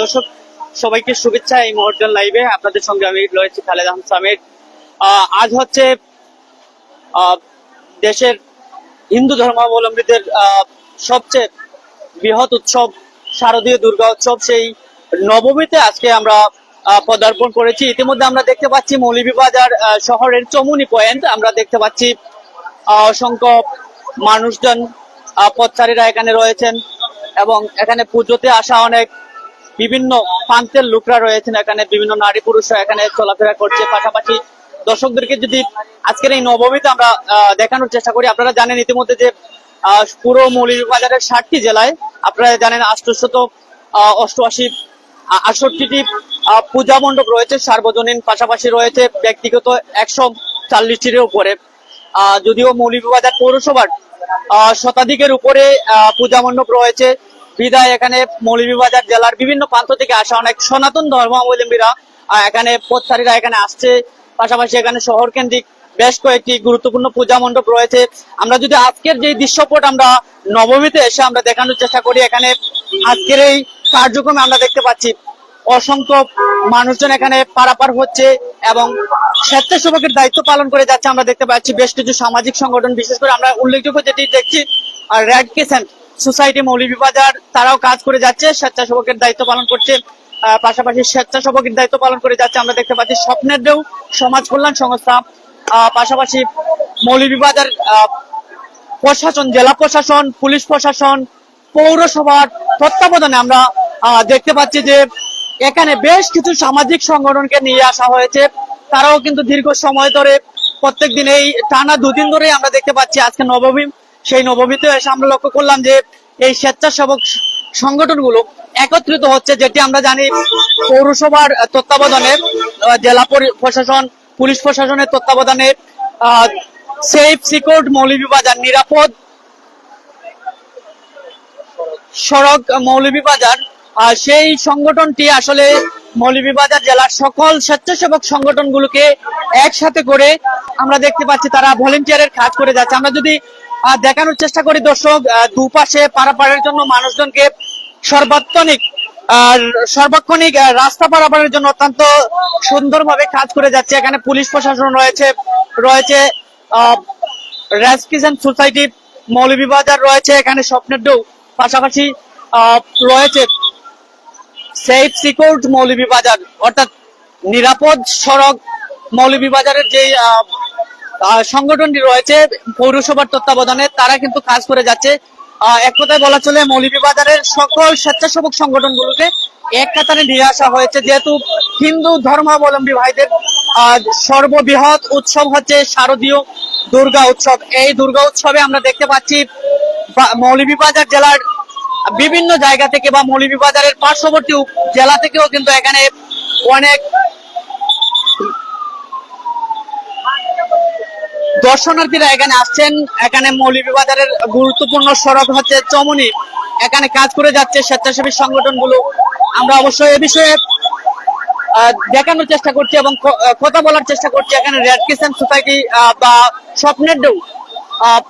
দর্শক, সবাইকে শুভেচ্ছা এই মুহূর্তের লাইভে আপনাদের সঙ্গে আমি রয়েছি খালেদ আহমদ সামির। আজ হচ্ছে দেশের হিন্দু ধর্মাবলম্বীদের সবচেয়ে বৃহৎ উৎসব শারদীয় দুর্গা উৎসব। সেই নবমীতে আজকে আমরা পদার্পণ করেছি। ইতিমধ্যে আমরা দেখতে পাচ্ছি মৌলভীবাজার শহরের চমুনি পয়েন্ট। আমরা দেখতে পাচ্ছি অসংখ্য মানুষজন পথচারীরা এখানে রয়েছেন এবং এখানে পুজোতে আসা অনেক বিভিন্ন প্রান্তের লোকরা রয়েছেন এখানে, বিভিন্ন নারী পুরুষরা এখানে চলাফেরা করছে। পাশাপাশি দর্শকদেরকে যদি আজকের এই নবমীতে আমরা দেখানোর চেষ্টা করি, আপনারা জানেন ইতিমধ্যে যে পুরো মৌলভীবাজারের ষাটটি জেলায় আপনারা জানেন আষ্টশত অষ্টআশি আটষট্টিটি পূজা মণ্ডপ রয়েছে সার্বজনীন, পাশাপাশি রয়েছে ব্যক্তিগত একশো চাল্লিশটির উপরে। যদিও মৌলভীবাজার পৌরসভার শতাধিকের উপরে পূজা মণ্ডপ রয়েছে। বিদায়। এখানে মৌলভীবাজার জেলার বিভিন্ন প্রান্ত থেকে আসা অনেক সনাতন ধর্মাবলম্বীরা এখানে পথচারীরা এখানে আসছে। পাশাপাশি এখানে শহর কেন্দ্রিক বেশ কয়েকটি গুরুত্বপূর্ণ পূজা মণ্ডপ রয়েছে। আমরা যদি আজকের যে দৃশ্যপট আমরা নবমীতে এসে আমরা দেখানোর চেষ্টা করি, এখানে আজকের এই কার্যক্রমে আমরা দেখতে পাচ্ছি অসংখ্য মানুষজন এখানে পারাপার হচ্ছে এবং স্বেচ্ছাসেবকের দায়িত্ব পালন করে যাচ্ছে। আমরা দেখতে পাচ্ছি বেশ কিছু সামাজিক সংগঠন, বিশেষ করে আমরা উল্লেখযোগ্য যেটি দেখছি রেড ক্রিসেন্ট। সোসাইটি মৌলভীবাজার, তারাও কাজ করে যাচ্ছে, স্বেচ্ছাসেবকের দায়িত্ব পালন করছে পাশাপাশি স্বেচ্ছাসেবকের দায়িত্ব পালন করে যাচ্ছে আমরা দেখতে পাচ্ছি স্বপ্নের দেও সমাজ কল্যাণ সংস্থা পাশাপাশি মৌলভীবাজার প্রশাসন, জেলা প্রশাসন, পুলিশ প্রশাসন, পৌরসভার তত্ত্বাবধানে আমরা দেখতে পাচ্ছি যে এখানে বেশ কিছু সামাজিক সংগঠনকে নিয়ে আসা হয়েছে। তারাও কিন্তু দীর্ঘ সময় ধরে প্রত্যেক দিন এই টানা দুদিন ধরে আমরা দেখতে পাচ্ছি আজকে নবমী সেই নবমীতে এসে আমরা লক্ষ্য করলাম যে এই স্বেচ্ছাসেবক সংগঠনগুলো একত্রিত হচ্ছে যেটি আমরা জানি পৌরসভার তত্ত্বাবধানে জেলা প্রশাসন পুলিশ প্রশাসনের তত্ত্বাবধানে সেফ সিকিউরড মৌলভীবাজার নিরাপদ সড়ক মৌলভীবাজার আহ, সেই সংগঠনটি আসলে মৌলভীবাজার জেলার সকল স্বেচ্ছাসেবক সংগঠনগুলোকে একসাথে করে আমরা দেখতে পাচ্ছি তারা ভলেন্টিয়ারের কাজ করে যাচ্ছে। আমরা যদি দেখানোর চেষ্টা করি, দর্শক। দুপাশে পারাপারের জন্য মানুষজনকে সর্বাত্মনিক, আর সর্বাক্ষণিক রাস্তা পারাপারের জন্য অত্যন্ত সুন্দরভাবে কাজ করে যাচ্ছে। এখানে পুলিশ প্রশাসন রয়েছে রয়েছে, আহ রেস্কিশন সোসাইটি, মৌলভীবাজার রয়েছে, এখানে স্বপ্নের ডৌ পাশাপাশি রয়েছে সেফ সিকিউরড মৌলভীবাজার, অর্থাৎ নিরাপদ সড়ক মৌলভীবাজারের যে সংগঠনটি রয়েছে পৌরসভার তত্ত্বাবধানে। তারা কিন্তু কাজ করে যাচ্ছে। এক কথায় বলা চলে, মৌলভীবাজারের সকল স্বেচ্ছাসেবক সংগঠনগুলোকে এক কাতারে নিয়ে আসা হয়েছে। যেহেতু হিন্দু ধর্মাবলম্বী ভাইদের সর্ববৃহৎ উৎসব হচ্ছে শারদীয় দুর্গা উৎসব। এই দুর্গা উৎসবে আমরা দেখতে পাচ্ছি মৌলভীবাজার জেলার বিভিন্ন জায়গা থেকে বা মৌলভীবাজারের পার্শ্ববর্তী জেলা থেকেও কিন্তু এখানে অনেক দর্শনার্থীরা এখানে আসছেন। এখানে মৌলভীবাজারের গুরুত্বপূর্ণ সড়ক হচ্ছে চমনি। এখানে কাজ করে যাচ্ছে স্বেচ্ছাসেবী সংগঠনগুলো। আমরা অবশ্যই এ বিষয়ে দেখানোর চেষ্টা করছি এবং কথা বলার চেষ্টা করছি। এখানে রেড কিষান সোসাইটি বা স্বপ্নের ডৌ আহ,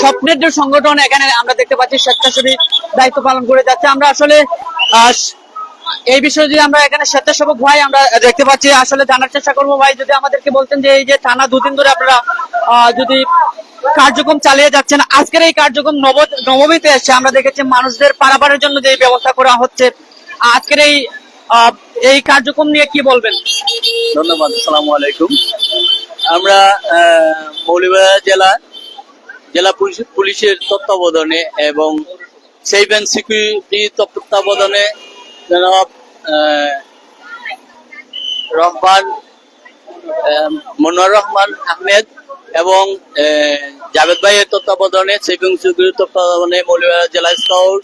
স্বপ্নের ডৌ সংগঠন এখানে আমরা দেখতে পাচ্ছি। স্বেচ্ছাসেবী দায়িত্ব পালন করে যাচ্ছে। আমরা আসলে এই বিষয়ে যদি আমরা এখানে স্বেচ্ছাসেবক ভাই আমরা দেখতে পাচ্ছি আসলে জানার চেষ্টা করব ভাই যদি আমাদেরকে বলতেন যে এই যে টানা দুদিন ধরে আপনারা যদি কার্যক্রম চালিয়ে যাচ্ছেন আজকের এই কার্যক্রম নব নবমীতে এসে আমরা দেখেছি মানুষদের পারাপারের জন্য যে ব্যবস্থা করা হচ্ছে। আজকের এই এই কার্যক্রম নিয়ে কি বলবেন? ধন্যবাদ আসসালামু আলাইকুম। আমরা আহ, জেলা জেলা পুলিশ পুলিশের তত্ত্বাবধানে এবং অ্যান্ড সিকিউরিটি তত্ত্বাবধানে জনাব রহমান মনোয়ার রহমান আহমেদ এবং জাভেদ ভাইয়ের তত্ত্বাবধানে অ্যান্ড সিকিউরিটি তত্ত্বাবধানে মৌলভীবাজার জেলা স্কাউট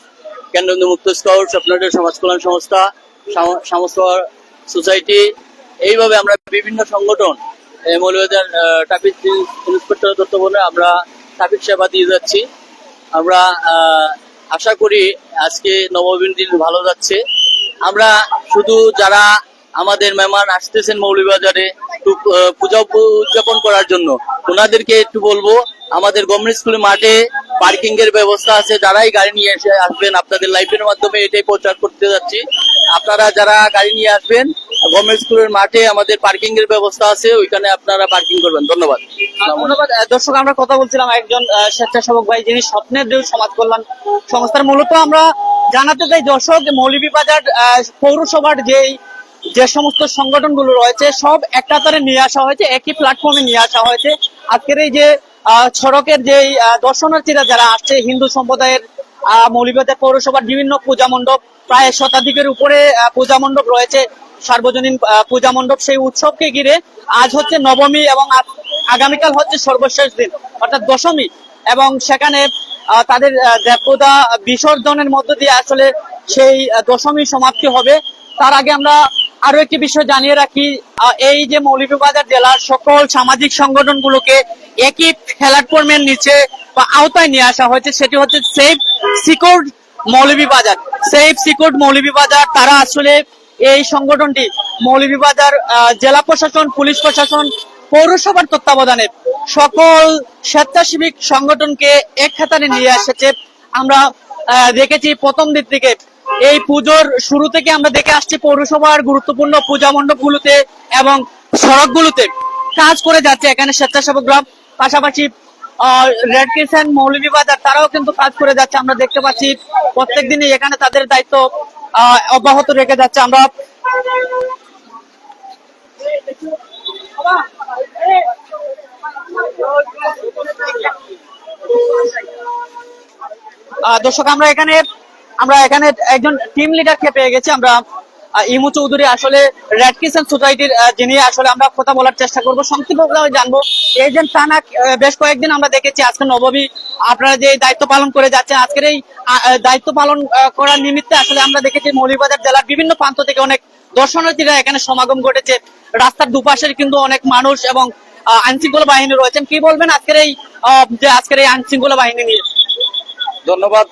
কেন্দ্রীয় মুক্ত স্কাউট স্বপ্নদের সমাজ কল্যাণ সংস্থা সমস্ত সোসাইটি। এইভাবে আমরা বিভিন্ন সংগঠন এই মৌলভীবাজার ট্রাফিক ইন্সপেক্টর তত্ত্বাবধানে আমরা ট্রাফিক সেবা দিয়ে যাচ্ছি। আমরা আশা করি আজকে নবমীর দিন ভালো যাচ্ছে। আমরা শুধু যারা আমাদের মেহমান আসতেছেন মৌলভীবাজারে পূজা উদযাপন করার জন্য, ওনাদেরকে একটু বলব, আমাদের গভর্নমেন্ট স্কুলের মাঠে পার্কিং এর ব্যবস্থা আছে, যারাই গাড়ি নিয়ে এসে আসবেন, আপনাদের লাইফের মাধ্যমে এটাই প্রচার করতে যাচ্ছি। আপনারা যারা গাড়ি নিয়ে আসবেন, গভর্নমেন্ট স্কুলের মাঠে আমাদের পার্কিং এর ব্যবস্থা আছে, ওইখানে আপনারা পার্কিং করবেন। ধন্যবাদ। ধন্যবাদ। দর্শক, আমরা কথা বলছিলাম একজন স্বেচ্ছাসেবক ভাই, যিনি স্বপ্নের দেউ সমাজ কল্যাণ সংস্থার। মূলত আমরা জানাতে চাই দর্শক মৌলভীবাজার পৌরসভার যেই, যে সমস্ত সংগঠনগুলো রয়েছে, সব একটা তারে নিয়ে আসা হয়েছে, একই প্ল্যাটফর্মে নিয়ে আসা হয়েছে। আজকের এই যে সড়কের যে দর্শনার্থীরা যারা আসছে, হিন্দু সম্প্রদায়ের মৌলভীবাজার পৌরসভার বিভিন্ন পূজা মণ্ডপ, প্রায় শতাধিকের উপরে পূজা মণ্ডপ রয়েছে, সার্বজনীন পূজা মণ্ডপ সেই উৎসবকে ঘিরে। আজ হচ্ছে নবমী এবং আগামীকাল হচ্ছে সর্বশেষ দিন, অর্থাৎ দশমী। এবং সেখানে তাদের দেবতা বিসর্জনের মধ্য দিয়ে আসলে সেই দশমী সমাপ্তি হবে। তার আগে আমরা আরও একটি বিষয় জানিয়ে রাখি এই যে মৌলভীবাজার জেলার সকল সামাজিক সংগঠনগুলোকে একই প্ল্যাটফর্মের নিচে বা আওতায় নিয়ে আসা হয়েছে, সেটি হচ্ছে safe secure Moulvibazar. Safe secure Moulvibazar, তারা আসলে এই সংগঠনটি মৌলভীবাজার জেলা প্রশাসন, পুলিশ প্রশাসন, পৌরসভার তত্ত্বাবধানে সকল স্বেচ্ছাসেবী সংগঠনকে এক খাতারে নিয়ে এসেছে। আমরা দেখেছি প্রথম দিক থেকে এই পুজোর শুরু থেকে আমরা দেখে আসছি পৌরসভার গুরুত্বপূর্ণ পূজা মণ্ডপগুলোতে এবং সড়কগুলোতে কাজ করে যাচ্ছে এখানে স্বেচ্ছাসেবকরা পাশাপাশি রেড ক্রিসেন্ট মৌলভীবাজার, তারাও কিন্তু কাজ করে যাচ্ছে। আমরা দেখতে পাচ্ছি প্রত্যেক দিনই এখানে তাদের দায়িত্ব অব্যাহত রেখে যাচ্ছে। আমরা দর্শক, আমরা এখানে আমরা এখানে একজন টিম লিডারকে পেয়ে গেছি। আমরা ইমু চৌধুরী আসলে রেড কিষেন সোসাইটির যিনি আসলে আমরা কথা বলার চেষ্টা করব। সংক্ষিপ্তভাবে জানব এই যে টানা বেশ কয়েকদিন আমরা দেখেছি আজকে নবমী। আপনারা যে দায়িত্ব পালন করে যাচ্ছেন, আজকের এই দায়িত্ব পালন করার নিমিত্তে আসলে আমরা দেখেছি মৌলভীবাজার জেলার বিভিন্ন প্রান্ত থেকে অনেক দর্শনার্থীরা এখানে সমাগম ঘটেছে। রাস্তার দুপাশের কিন্তু অনেক মানুষ এবং আইনশৃঙ্খলা বাহিনী রয়েছেন। কি বলবেন আজকের এই যে আজকের এই আইনশৃঙ্খলা বাহিনী নিয়ে? ধন্যবাদ।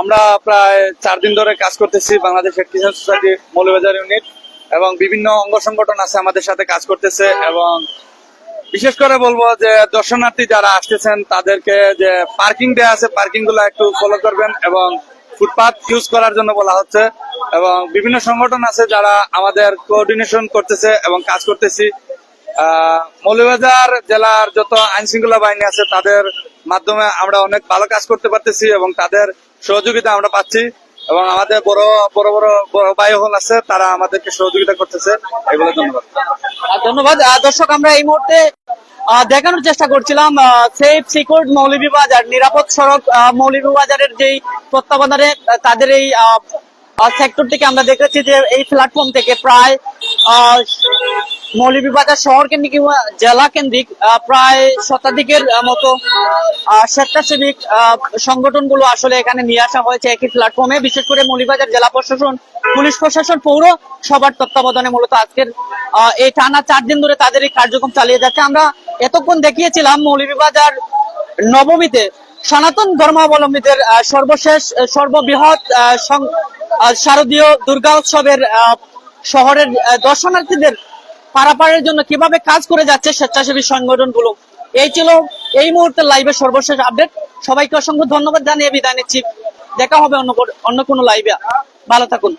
আমরা প্রায় চার দিন ধরে কাজ করতেছি বাংলাদেশ কিষান সোসাইটি মৌলবাজার ইউনিট এবং বিভিন্ন অঙ্গ সংগঠন আছে আমাদের সাথে কাজ করতেছে এবং বিশেষ করে বলব যে দর্শনার্থী যারা আসতেছেন, তাদেরকে যে পার্কিং দেওয়া আছে পার্কিংগুলো একটু ফলো করবেন এবং ফুটপাথ ইউজ করার জন্য বলা হচ্ছে এবং বিভিন্ন সংগঠন আছে যারা আমাদের কোঅর্ডিনেশন করতেছে এবং কাজ করতেছি। আহ, মৌলভীবাজার জেলার যত আইন শৃঙ্খলা বাহিনী আছে তাদের মাধ্যমে আমরা অনেক ভালো কাজ করতে পারতেছি এবং তাদের সহযোগিতা আমরা পাচ্ছি। এবং আমাদের বড় বড় বড় বড় ভাই হল আছে তারা আমাদেরকে সহযোগিতা করতেছে। এগুলো ধন্যবাদ। ধন্যবাদ। দর্শক আমরা এই মুহূর্তে দেখানোর চেষ্টা করছিলাম সেফ সিকিউর মৌলভীবাজার নিরাপদ সড়ক মৌলভীবাজারের যেই তত্ত্বাবধানে তাদের এই সেক্টর থেকে আমরা দেখেছি যে এই প্ল্যাটফর্ম থেকে প্রায় মৌলভীবাজার শহর কেন্দ্রিক জেলা কেন্দ্রিক প্রায় শতাধিকের মতো স্বেচ্ছাসেবী সংগঠনগুলো আসলে এখানে নিয়ে আসা হয়েছে একই প্ল্যাটফর্মে বিশেষ করে মৌলভীবাজার জেলা প্রশাসন, পুলিশ প্রশাসন, পৌর সবার তত্ত্বাবধানে মূলত আজকের এই টানা চার দিন ধরে তাদের এই কার্যক্রম চালিয়ে যাচ্ছে। আমরা এতক্ষণ দেখিয়েছিলাম মৌলভীবাজার নবমীতে সনাতন ধর্মাবলম্বীদের সর্বশেষ, সর্ববৃহৎ শারদীয় দুর্গা উৎসবের শহরের দর্শনার্থীদের পারাপারের জন্য কীভাবে কাজ করে যাচ্ছে স্বেচ্ছাসেবী সংগঠনগুলো? এই ছিল এই মুহূর্তে লাইভের সর্বশেষ আপডেট সবাইকে অসংখ্য ধন্যবাদ জানিয়ে বিদায় নিচ্ছি। দেখা হবে অন্য অন্য কোনো লাইভে ভালো থাকুন।